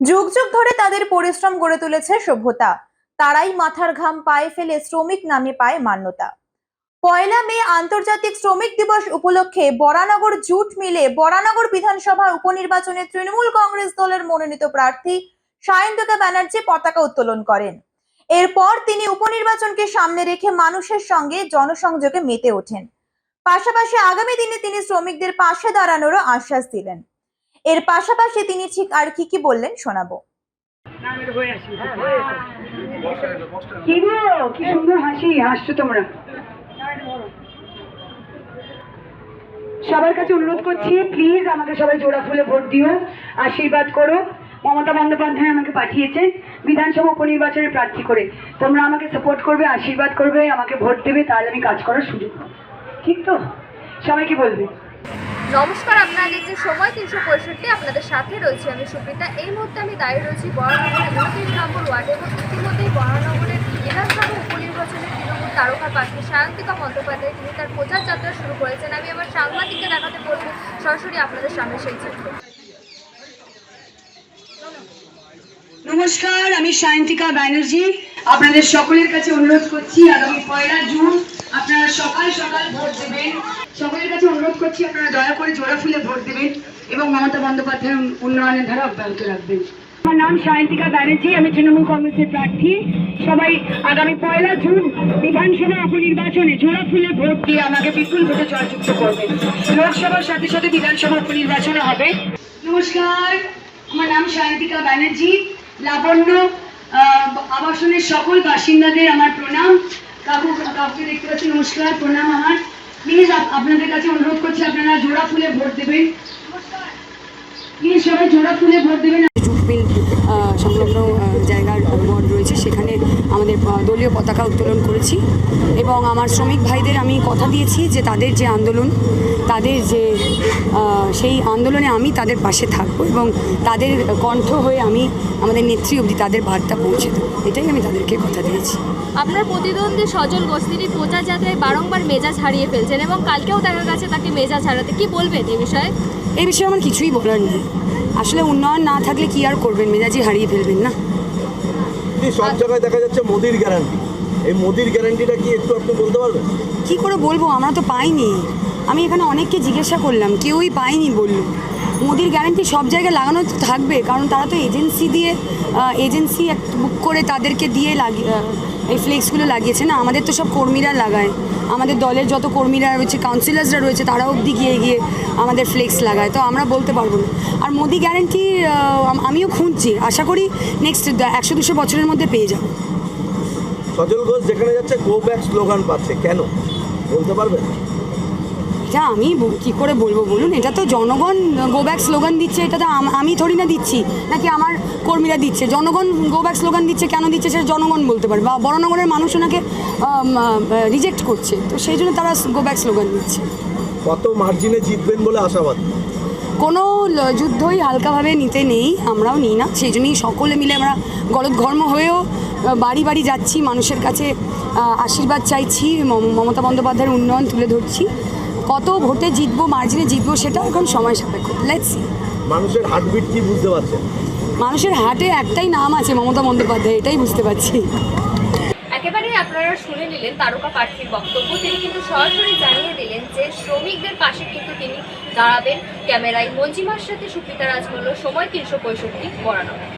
যুগ যুগ ধরে তাদের পরিশ্রম গড়ে তুলেছে সভ্যতা। তারাই মাথার ঘাম পায়ে ফেলে শ্রমিক নামে পায় মান্যতা। পয়লা মে আন্তর্জাতিক শ্রমিক দিবস উপলক্ষে বরানগর জুট মিলে বরানগর বিধানসভা উপনির্বাচনে তৃণমূল কংগ্রেস দলের মনোনীত প্রার্থী সায়ন্তকা ব্যানার্জি পতাকা উত্তোলন করেন। এরপর তিনি উপনির্বাচনকে সামনে রেখে মানুষের সঙ্গে জনসংযোগে মেতে ওঠেন। পাশাপাশি আগামী দিনে তিনি শ্রমিকদের পাশে দাঁড়ানোরও আশ্বাস দিলেন। এর পাশাপাশি তিনি ঠিক আর কি কি বললেন শোনাবো। কি সুন্দর হাসি, হাসছো তোমরা। সবার কাছে অনুরোধ করছি প্লিজ আমাকে সবাই জোড়া ফুলে ভোট দিও, আশীর্বাদ করো। মমতা বন্দ্যোপাধ্যায় আমাকে পাঠিয়েছেন বিধানসভা উপনির্বাচনে প্রার্থী করে। তোমরা আমাকে সাপোর্ট করবে, আশীর্বাদ করবে, আমাকে ভোট দেবে, তাহলে আমি কাজ করার সুযোগ ঠিক তো? সবাইকে বলবে? নমস্কার, আপনারা দেখছেন সময় তিনশো পঁয়ষট্টি। আপনাদের সাথে রয়েছে আমি সুপ্রিতা। এই মুহূর্তে আমি দাঁড়িয়ে রয়েছি বরানগরের উনত্রিশ নম্বর ওয়ার্ডে এবং ইতিমধ্যেই বরানগরের বিধানসভা উপনির্বাচনে তৃণমূল তারকা প্রার্থী সায়ন্তিকা বন্দ্যোপাধ্যায়, তিনি তার প্রচার যাত্রা শুরু করেছেন। আমি আমার সাংবাদিককে দেখাতে বলব, সরাসরি আপনাদের সামনে সেই চিত্র নমস্কার, আমি সায়ন্তিকা ব্যানার্জি। আপনাদের সকলের কাছে অনুরোধ করছি আগামী পয়লা জুন আপনারা সকাল সকাল ভোট দেবেন। সকলের কাছে অনুরোধ করছি আপনারা দয়া করে জোড়া ফুলে ভোট দেবেন এবং মমতা বন্দ্যোপাধ্যায়ের উন্নয়নের ধারা অব্যাহত রাখবেন। আমার নাম সায়ন্তিকা ব্যানার্জি আমি তৃণমূল কংগ্রেসের প্রার্থী। সবাই আগামী পয়লা জুন বিধানসভা উপনির্বাচনে জোড়া ফুলে ভোট দিয়ে আমাকে বিপুল ভোটে জয়যুক্ত করবেন লোকসভার সাথে সাথে বিধানসভা উপনির্বাচনও হবে। নমস্কার আমার নাম সায়ন্তিকা ব্যানার্জি। লাবণ্য আবাসনের সকল বাসিন্দাদের আমার প্রণাম কাকু কাকুকে দেখতে পাচ্ছি নমস্কার, প্রণাম আমার। প্লিজ আপনাদের কাছে অনুরোধ করছি, আপনারা জোড়া ফুলে ভোট দেবেন। প্লিজ সবাই জোড়া ফুলে ভোট দেবেন। সংলগ্ন জায়গার ওয়ার্ড রয়েছে, সেখানে আমাদের দলীয় পতাকা উত্তোলন করেছি এবং আমার শ্রমিক ভাইদের আমি কথা দিয়েছি যে তাদের যে আন্দোলন তাদের যে সেই আন্দোলনে আমি তাদের পাশে থাকব এবং তাদের কণ্ঠ হয়ে আমি আমাদের নেত্রী অবধি তাদের বার্তা পৌঁছে দেবো। এটাই আমি তাদেরকে কথা দিয়েছি। আপনার প্রতিদ্বন্দ্বী সজল ঘোষ তিনি প্রচার যাত্রায় বারংবার মেজাজ হারিয়ে ফেলছেন এবং কালকেও দেখা গেছে তাকে মেজাজ হারাতে। কি বলবেন এই বিষয়ে? এই বিষয়ে আমার কিছুই বলার নেই। আসলে উন্নয়ন না থাকলে কি আর করবেন? মেজাজি হারিয়ে ফেলবেন না। এই সব জায়গায় দেখা যাচ্ছে মোদির গ্যারান্টি এই মোদির গ্যারান্টিটা কি একটু আপনি বলতে পারবেন? কি করে বলব? আমরা তো পাইনি। আমি এখানে অনেককে জিজ্ঞাসা করলাম কেউই পাইনি বলল। মোদির গ্যারান্টি সব জায়গায় লাগানো থাকবে কারণ তারা তো এজেন্সি দিয়ে এজেন্সি বুক করে তাদেরকে দিয়ে লাগিয়ে এই ফ্লেক্সগুলো লাগিয়েছে না? আমাদের তো সব কর্মীরা লাগায়। আমাদের দলের যত কর্মীরা রয়েছে কাউন্সিলার্সরা রয়েছে, তারা অবধি গিয়ে গিয়ে আমাদের ফ্লেক্স লাগায়। তো আমরা বলতে পারব না। আর মোদি গ্যারেন্টি আমিও খুঁজছি। আশা করি নেক্সট একশো দুশো বছরের মধ্যে পেয়ে যাব। সজল ঘোষ যেখানে যাচ্ছে গো ব্যাক স্লোগান পাচ্ছে। কেন? বলতে পারবেন? এটা আমি কি করে বলব বলুন? এটা তো জনগণ গো ব্যাক স্লোগান দিচ্ছে এটা তো আমি থরি না দিচ্ছি নাকি আমার কর্মীরা দিচ্ছে? জনগণ গো ব্যাক স্লোগান দিচ্ছে কেন দিচ্ছে সেটা জনগণ বলতে পারে বা বড়নগরের মানুষ ওনাকে রিজেক্ট করছে। তো সেই জন্য তারা গো ব্যাক স্লোগান দিচ্ছে। কত মার্জিনে জিতবেন বলে আশাবাদ? কোনো যুদ্ধই হালকাভাবে নিতে নেই আমরাও নিই না। সেই জন্যই সকলে মিলে আমরা গলদঘর্ম হয়েও বাড়ি বাড়ি যাচ্ছি মানুষের কাছে আশীর্বাদ চাইছি মম- মমতা বন্দ্যোপাধ্যায়ের উন্নয়ন তুলে ধরছি। কত ভোটে জিতবো মার্জিনে জিতবো সেটা এখন সময় সাপেক্ষ। লেটস সি মানুষের হার্টবিট কি বুঝতে পারছেন মানুষের হাটে একটাই নাম আছে মমতা বন্দ্যোপাধ্যায় এটাই বুঝতে পারছি। একেবারেই আপনারা শুনে নিলেন তারকা প্রার্থীর বক্তব্য তিনি কিন্তু সরাসরি জানিয়ে দিলেন যে শ্রমিকদের পাশে কিন্তু তিনি দাঁড়াবেন ক্যামেরায়। মঞ্জিমার সাথে সুপ্রিতা রাজমল্ল সময় তিনশো পঁয়ষট্টি বরানগর।